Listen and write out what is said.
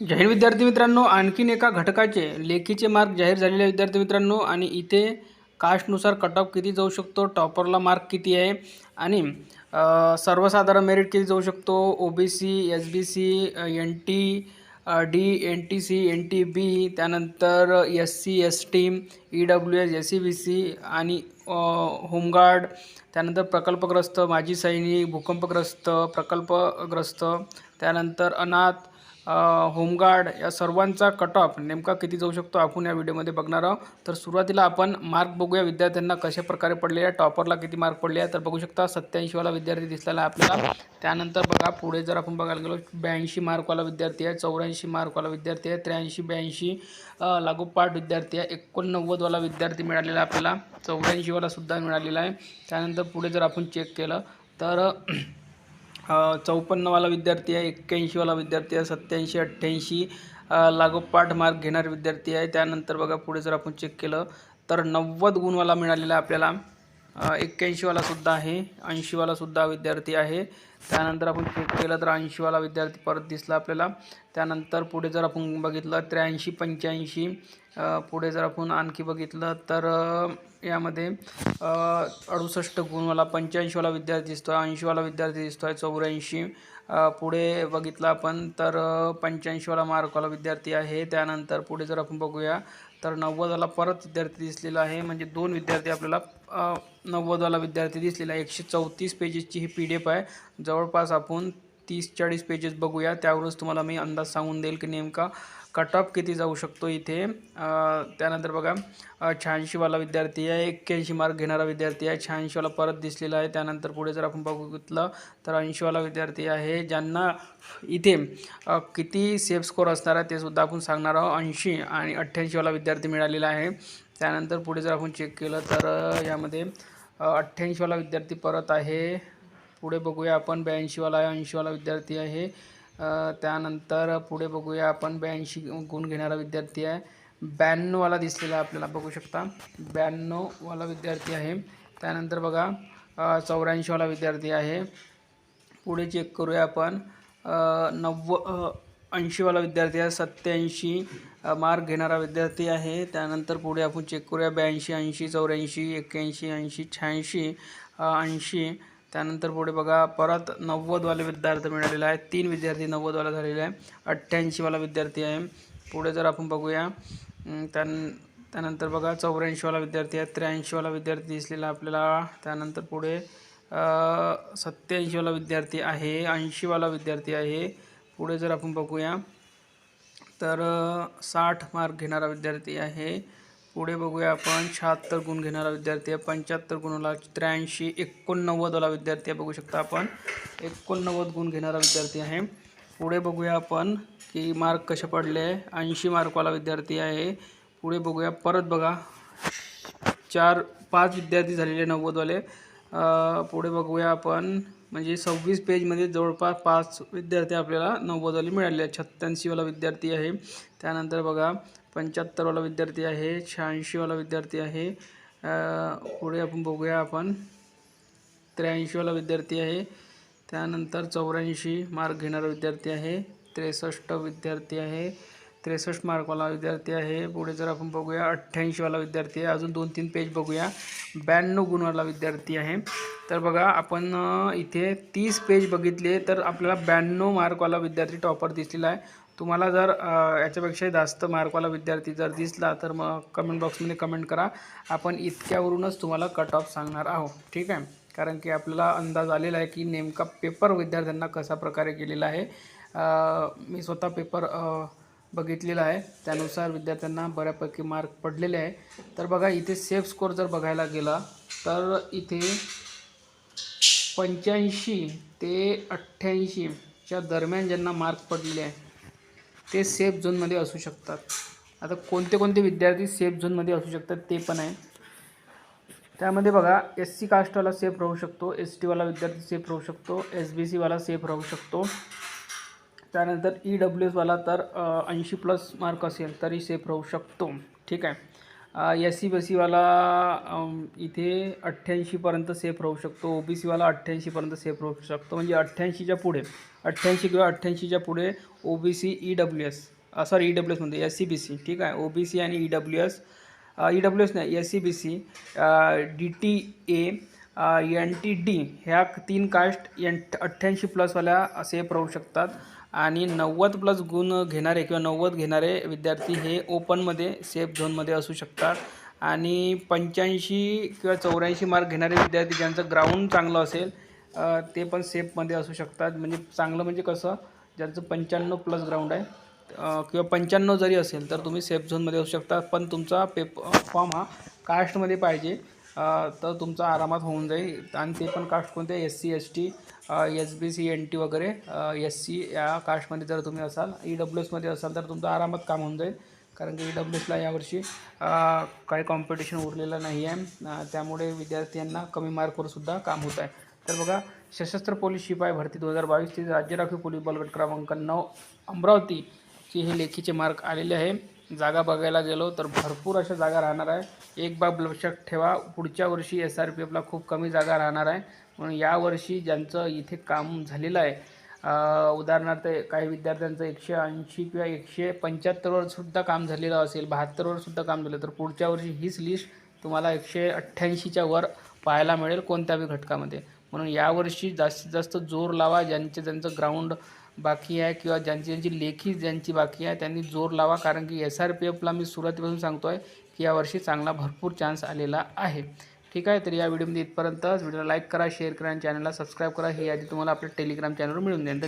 जाहीर विद्यार्थी मित्रांनो आणखीन एका घटकाचे लेखीचे मार्क जाहीर झालेले विद्यार्थी मित्रांनो आणि इथे कास्टनुसार कट ऑफ किती जाऊ शकतो टॉपरला मार्क किती आहे आणि सर्वसाधारण मेरिट किती जाऊ शकतो O B C S B C N T D N T C N T B त्यानंतर S C S T E W S S C B C आणि होमगार्ड त्यानंतर प्रकल्पग्रस्त माजी सैनिक भूकंपग्रस्त प्रकल्पग्रस्त त्यानंतर अनाथ होमगार्ड या सर्वांचा कट ऑफ नेमका किती जाऊ शकतो आपण या व्हिडिओमध्ये बघणार आहोत. तर सुरुवातीला आपण मार्क बघूया विद्यार्थ्यांना कशा प्रकारे पडले आहे टॉपरला किती मार्क पडले आहे तर बघू शकता सत्याऐंशीवाला विद्यार्थी दिसलेला आहे आपल्याला. त्यानंतर बघा पुढे जर आपण बघायला गेलो ब्याऐंशी मार्कवाला विद्यार्थी आहे चौऱ्याऐंशी मार्कवाला विद्यार्थी आहे त्र्याऐंशी ब्याऐंशी लागोपाठ विद्यार्थी आहे एकोणनव्वदवाला विद्यार्थी मिळालेला आपल्याला. चौऱ्याऐंशीवाला सुद्धा मिळालेला आहे. त्यानंतर पुढे जर आपण चेक केलं तर चौपन्नवाला विद्यार्थी आहे एक्क्याऐंशीवाला विद्यार्थी आहे सत्याऐंशी अठ्ठ्याऐंशी लागोपाठ मार्क घेणारे विद्यार्थी आहे. त्यानंतर बघा पुढे जर आपण चेक केलं तर नव्वद गुणवाला मिळालेला आपल्याला. एक्क्याऐंशीवालासुद्धा आहे. ऐंशीवालासुद्धा विद्यार्थी आहे. त्यानंतर आपण चेक केलं तर ऐंशीवाला विद्यार्थी परत दिसला आपल्याला. त्यानंतर पुढे जर आपण बघितलं त्र्याऐंशी पंच्याऐंशी पुढे जर आपण आणखी बघितलं तर यामध्ये अडुसष्ट गुणवाला पंच्याऐंशीवाला विद्यार्थी दिसतो आहे ऐंशीवाला विद्यार्थी दिसतो आहे चौऱ्याऐंशी पुढे बघितलं आपण तर पंच्याऐंशीवाला मार्कवाला विद्यार्थी आहे. त्यानंतर पुढे जर आपण बघूया तर नव्वदवाला परत विद्यार्थी दिसलेला आहे. म्हणजे दोन विद्यार्थी आपल्याला नव्वदवाला विद्यार्थी दिसलेला आहे. एकशे चौतीस पेजेसची ही पी डी एफ आहे. जवळपास आपण तीस चाळीस पेजेस बघूया. त्यावरच तुम्हाला मी अंदाज सांगून देईल की नेमका कट ऑफ किती जाऊ शकतो इथे. त्यानंतर बघा शहाऐंशीवाला विद्यार्थी आहे एक्क्याऐंशी मार्क घेणारा विद्यार्थी आहे शहाऐंशीवाला परत दिसलेला आहे. त्यानंतर पुढे जर आपण बघितलं तर ऐंशीवाला विद्यार्थी आहे ज्यांना इथे किती सेफ स्कोर असणार आहे ते सुद्धा आपण सांगणार आहोत. ऐंशी आणि अठ्ठ्याऐंशीवाला विद्यार्थी मिळालेला आहे. त्यानंतर पुढे जर आपण चेक केलं तर यामध्ये अठ्ठ्याऐंशीवाला विद्यार्थी परत आहे. पुढे बघूया आपण ब्याऐंशीवाला आहे ऐंशीवाला विद्यार्थी आहे. त्यानंतर पुढे बघूया आपण ब्याऐंशी गुण घेणारा विद्यार्थी आहे. ब्याण्णववाला दिसलेला आहे आपल्याला बघू शकता. ब्याण्णववाला विद्यार्थी आहे. त्यानंतर बघा चौऱ्याऐंशीवाला विद्यार्थी आहे. पुढे चेक करूया आपण. नव्व ऐंशीवाला विद्यार्थी आहे. सत्याऐंशी मार्क घेणारा विद्यार्थी आहे. त्यानंतर पुढे आपण चेक करूया ब्याऐंशी ऐंशी चौऱ्याऐंशी एक्क्याऐंशी ऐंशी शहाऐंशी ऐंशी. त्यानंतर पुढे बघा परत नव्वदवाले विद्यार्थी मिळालेले आहेत. तीन विद्यार्थी नव्वदवाला झालेले आहे अठ्ठ्याऐंशीवाला विद्यार्थी आहे. पुढे जर आपण बघूया त्यान त्यानंतर बघा चौऱ्याऐंशीवाला विद्यार्थी आहे. त्र्याऐंशीवाला विद्यार्थी दिसलेला आपल्याला. त्यानंतर पुढे सत्याऐंशीवाला विद्यार्थी आहे. ऐंशीवाला विद्यार्थी आहे. पुढे जर आपण बघूया तर साठ मार्क घेणारा विद्यार्थी आहे. पुढे बघूया आपण. शहात्तर गुण घेणारा विद्यार्थी आहे. पंच्याहत्तर गुणाला त्र्याऐंशी एकोणनव्वदवाला विद्यार्थी आहे. बघू शकता आपण. एकोणनव्वद गुण घेणारा विद्यार्थी आहे. पुढे बघूया आपण की मार्क कसे पडले? आहे ऐंशी मार्कवाला विद्यार्थी आहे. पुढे बघूया. परत बघा. चार पाच विद्यार्थी झालेले नव्वदवाले पुढे बघूया आपण. म्हणजे सव्वीस पेजमध्ये जवळपास पाच विद्यार्थी आपल्याला नव्वदवाले मिळाले छत्त्याऐंशीवाला विद्यार्थी आहे. त्यानंतर बघा. पंच्याहत्तरवाला विद्यार्थी आहे शहाऐंशीवाला विद्यार्थी आहे. पुढे आपण बघूया आपण. त्र्याऐंशीवाला विद्यार्थी आहे. त्यानंतर चौऱ्याऐंशी मार्क घेणारा विद्यार्थी आहे. त्रेसष्ट विद्यार्थी आहे. त्रेसष्ट मार्कवाला विद्यार्थी आहे. पुढे जर आपण बघूया अठ्ठ्याऐंशीवाला विद्यार्थी आहे. अजून दोन तीन पेज बघूया. ब्याण्णव गुणवाला विद्यार्थी आहे. तर बघा आपण इथे तीस पेज बघितले तर आपल्याला ब्याण्णव मार्कवाला विद्यार्थी टॉपर दिसलेला आहे. तुम्हाला जर याच्यापेक्षा जास्त मार्कवाला विद्यार्थी जर दिसला तर मग कमेंट बॉक्समध्ये कमेंट करा. आपण इतक्यावरूनच तुम्हाला कट ऑफ सांगणार आहोत. ठीक आहे? कारण की आपल्याला अंदाज आलेला आहे की नेमका पेपर विद्यार्थ्यांना कशा प्रकारे केलेला आहे. मी स्वतः पेपर आ, बघितलेला आहे. त्यानुसार विद्यार्थ्यांना बऱ्यापैकी मार्क पडलेले आहे. तर बघा इथे सेफ स्कोर जर बघायला गेला तर इथे पंच्याऐंशी ते अठ्ठ्याऐंशीच्या दरम्यान ज्यांना मार्क पडलेले आहे ते सेफ झोनमध्ये असू शकतात. आता कोणते कोणते विद्यार्थी सेफ झोनमध्ये असू शकतात ते पण आहे. त्यामध्ये बघा एस सी कास्टवाला सेफ राहू शकतो एस टीवाला विद्यार्थी सेफ राहू शकतो एस बी सीवाला सेफ राहू शकतो. त्यानंतर ई डब्ल्यू एसवाला तर ऐंशी प्लस मार्क असेल तरी सेफ राहू शकतो. ठीक आहे? एस सी बी सीवाला इथे अठ्ठ्याऐंशीपर्यंत सेफ राहू शकतो. ओ बी सीवाला अठ्ठ्याऐंशीपर्यंत सेफ राहू शकतो. म्हणजे अठ्ठ्याऐंशीच्या पुढे अठ्ठ्याऐंशी किंवा अठ्ठ्याऐंशीच्या पुढे O B C E W S sorry E W S म्हणते एस सी बी सी ठीक आहे? ओ बी सी आणि E W S E W S नाही S C B C D T A N T D ह्या तीन caste N अठ्ठ्याऐंशी प्लसवाल्या safe राहू शकतात. आणि नव्वद प्लस गुण घेणारे किंवा नव्वद घेणारे विद्यार्थी हे ओपनमध्ये सेफ झोनमध्ये असू शकतात. आणि पंच्याऐंशी किंवा चौऱ्याऐंशी मार्क घेणारे विद्यार्थी ज्यांचं ग्राउंड चांगलं असेल ते पण सेफमध्ये असू शकतात. म्हणजे चांगलं म्हणजे कसं ज्यांचं पंच्याण्णव प्लस ग्राउंड आहे किंवा पंच्याण्णव जरी असेल तर तुम्ही सेफ झोनमध्ये असू शकता. पण तुमचा पेप फॉर्म हा कास्टमध्ये पाहिजे. तर तुमचा आरामात होऊन जाईल. आणि ते पण कास्ट कोणते? S C S T S B C N T वगैरे. एस सी या कास्टमध्ये जर तुम्ही असाल ई डब्ल्यू एसमध्ये असाल तर तुमचं आरामात काम होऊन जाईल. कारण की ई डब्ल्यू एसला यावर्षी काही कॉम्पिटिशन उरलेलं नाही आहे त्यामुळे विद्यार्थ्यांना कमी मार्कवर सुद्धा काम होत आहे. तर बघा सशस्त्र पोलीस शिपाई भरती दोन हजार बावीस ते राज्य राखीव पोलीस बलगट क्रमांक नऊ अमरावतीची हे लेखीचे मार्क आलेले आहे. जागा बघायला गेलो तर भरपूर अशा जागा राहणार आहे. एक बाब लक्षात ठेवा पुढच्या वर्षी एस आर पी एफला खूप कमी जागा राहणार आहे. म्हणून यावर्षी ज्यांचं इथे काम झालेलं आहे उदाहरणार्थ काही विद्यार्थ्यांचं एकशे ऐंशी किंवा एकशे पंच्याहत्तरवरसुद्धा काम झालेलं असेल बहात्तरवरसुद्धा काम झालं तर पुढच्या वर्षी हीच लिस्ट तुम्हाला एकशे अठ्ठ्याऐंशीच्या वर पाहायला मिळेल कोणत्याही घटकामध्ये. म्हणून यावर्षी जास्तीत जास्त जोर लावा ज्यांचे ज्यांचं ग्राउंड बाकी आहे किंवा ज्यांची ज्यांची लेखी ज्यांची बाकी आहे त्यांनी जोर लावा. कारण की एस आर पी एफला मी सुरुवातीपासून सांगतो आहे की यावर्षी चांगला भरपूर चान्स आलेला आहे. ठीक आहे? तर या व्हिडिओमध्ये इथपर्यंतच. व्हिडिओला लाईक करा शेअर करा आणि चॅनलला सबस्क्राईब करा. ही यादी तुम्हाला आपल्या टेलिग्राम चॅनलवर मिळून जाईल.